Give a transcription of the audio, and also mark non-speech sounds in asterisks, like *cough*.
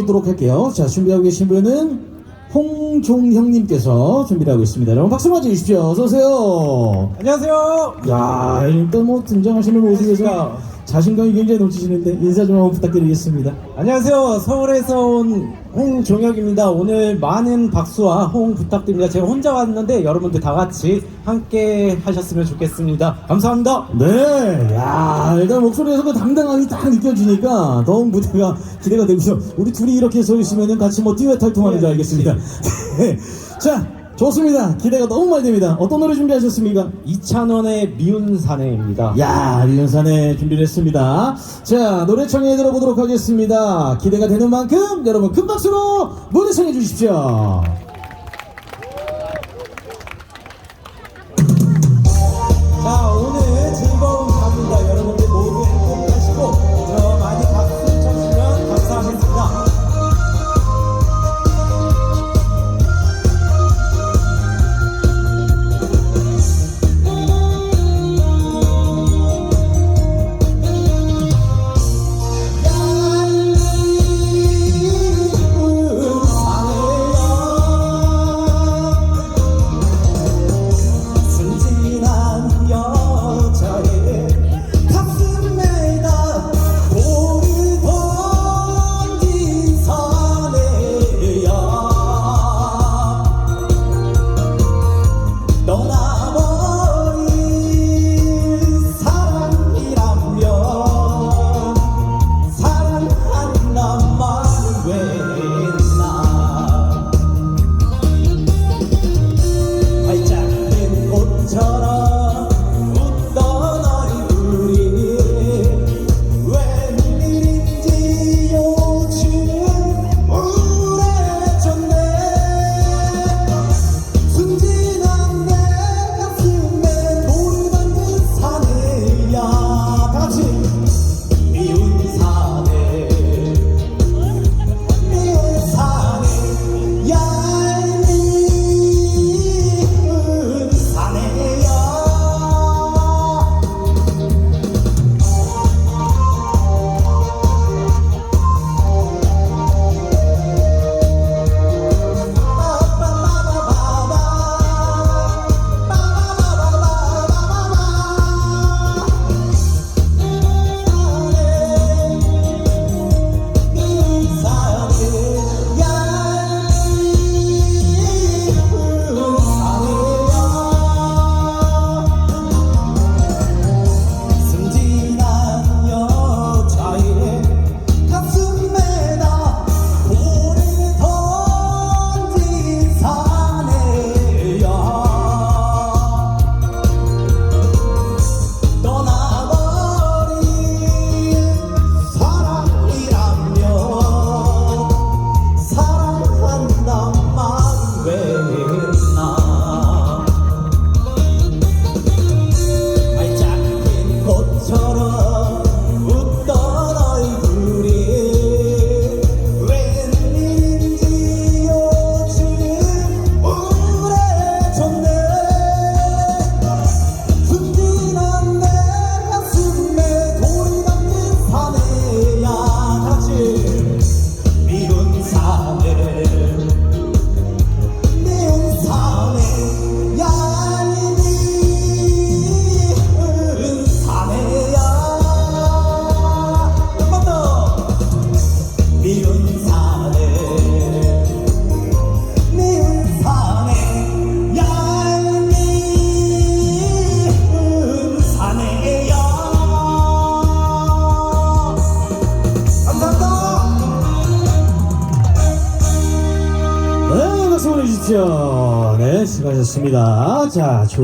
보도록 할게요. 자, 준비하고 계신 분은 홍종형님께서 준비를 하고 있습니다. 여러분 박수 맞아 주십시오. 어서오세요. 안녕하세요. 야, 일단 뭐 등장하시는 모습에서 자신감이 굉장히 넘치시는데 인사 좀 한번 부탁드리겠습니다. 안녕하세요. 서울에서 온 홍종혁입니다. 오늘 많은 박수와 호응 부탁드립니다. 제가 혼자 왔는데 여러분들 다 같이 함께 하셨으면 좋겠습니다. 감사합니다. 네, 야, 일단 목소리에서 그 당당함이 딱 느껴지니까 더욱 무대가 기대가 되고요. 우리 둘이 이렇게 서 있으면 같이 뭐 듀엣 활동하는 줄 알겠습니다. 네. *laughs* 자, 좋습니다. 기대가 너무 많이 됩니다. 어떤 노래 준비하셨습니까? 이찬원의 미운 사내입니다. 야, 리연산에 준비를 했습니다. 자, 노래 청해 들어보도록 하겠습니다. 기대가 되는 만큼 여러분 큰 박수로 무대 청해 주십시오. 네, 수고하셨습니다. 자,